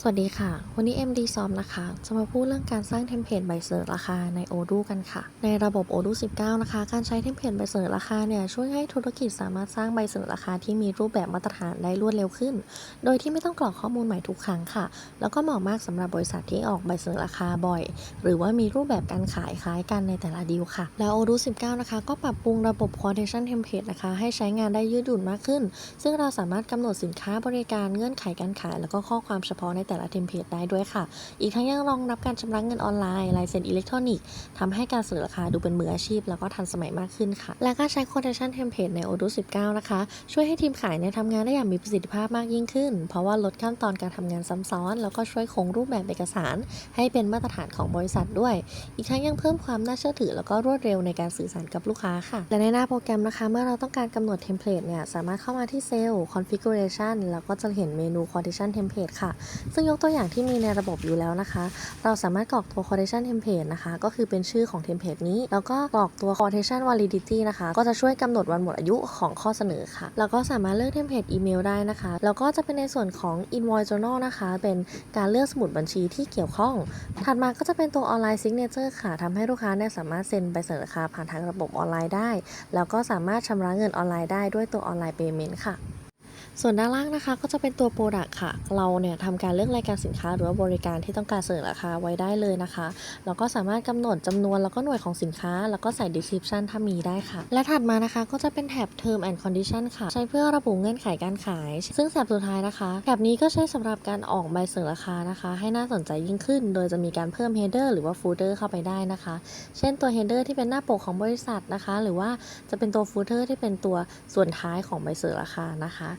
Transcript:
สวัสดีค่ะ วันนี้ MD ซอมนะคะ จะมาพูดเรื่องการสร้างเทมเพลตใบเสนอราคาใน Odoo กันค่ะ ในระบบ Odoo 19 นะคะ การใช้เทมเพลตใบเสนอราคาเนี่ยช่วยให้ธุรกิจสามารถสร้างใบเสนอราคาที่มีรูปแบบมาตรฐานได้รวดเร็วขึ้น โดยที่ไม่ต้องกรอกข้อมูลใหม่ทุกครั้งค่ะ แล้วก็เหมาะมากสำหรับบริษัทที่ออกใบเสนอราคาบ่อย หรือว่ามีรูปแบบการขายคล้ายกันในแต่ละดีลค่ะ แล้ว Odoo 19 นะคะ ก็ปรับปรุงระบบ quotation template นะคะ ให้ใช้งานได้ยืดหยุ่นมากขึ้น ซึ่งเราสามารถกำหนดสินค้าบริการเงื่อนไขการขาย แล้วก็ข้อความเฉพาะในแต่ละเทมเพลตได้ด้วยค่ะ อีกทั้งยังรองรับการชำระเงินออนไลน์ลายเซ็นอิเล็กทรอนิกส์ทำให้การเสนอราคาดูเป็นมืออาชีพ แล้วก็ทันสมัยมากขึ้นค่ะ และการใช้ quotation template ใน Odoo 19 นะคะ ช่วยให้ทีมขายเนี่ยทำงานได้อย่างมีประสิทธิภาพมากยิ่งขึ้น เพราะว่าลดขั้นตอนการทำงานซ้ำซ้อน แล้วก็ช่วยคงรูปแบบเอกสาร ให้เป็นมาตรฐานของบริษัทด้วย อีกทั้งยังเพิ่มความน่าเชื่อถือ แล้วก็รวดเร็วในการสื่อสารกับลูกค้าค่ะ และในหน้าโปรแกรมนะคะ เมื่อเราต้องการกำหนดเทมเพลตเนี่ยสามารถเข้ามาที่เซลล์ configuration แล้วก็จะเห็นเมนู quotation template ค่ะซึ่งยกตัวอย่างที่มีในระบบอยู่แล้วนะคะ เราสามารถกรอกตัว quotation template นะคะ ก็คือเป็นชื่อของ template นี้ แล้วก็กรอกตัว quotation validity นะคะ ก็จะช่วยกำหนดวันหมดอายุของข้อเสนอค่ะ แล้วก็สามารถเลือก template อีเมลได้นะคะ แล้วก็จะเป็นในส่วนของ invoice journal นะคะ เป็นการเลือกสมุดบัญชีที่เกี่ยวข้อง ถัดมาก็จะเป็นตัว online signature ค่ะทำให้ลูกค้าเนี่ยสามารถเซ็นใบเสนอราคาผ่านทางระบบออนไลน์ได้ แล้วก็สามารถชำระเงินออนไลน์ได้ด้วยตัว online payment ค่ะ ส่วนด้านล่างนะคะก็จะเป็นตัว Product ค่ะ เราเนี่ยทำการเลือกรายการสินค้าหรือว่าบริการที่ต้องการเสนอราคาไว้ได้เลยนะคะแล้วก็สามารถกำหนดจำนวนแล้วก็หน่วยของสินค้า แล้วก็ใส่ description ถ้ามีได้ค่ะ และถัดมานะคะก็จะเป็นแถบ Term and Condition ค่ะ ใช้เพื่อระบุเงื่อนไขการขาย ซึ่งแถบสุดท้ายนะคะแถบนี้ก็ใช้สำหรับการออกใบเสนอราคานะคะ ให้น่าสนใจยิ่งขึ้น โดยจะมีการเพิ่ม header หรือว่า footer เข้าไปได้นะคะ เช่นตัว header ที่เป็นหน้าปกของบริษัทนะคะ หรือว่าจะเป็นตัว footer ที่เป็นตัวส่วนท้ายของใบเสนอราคานะคะ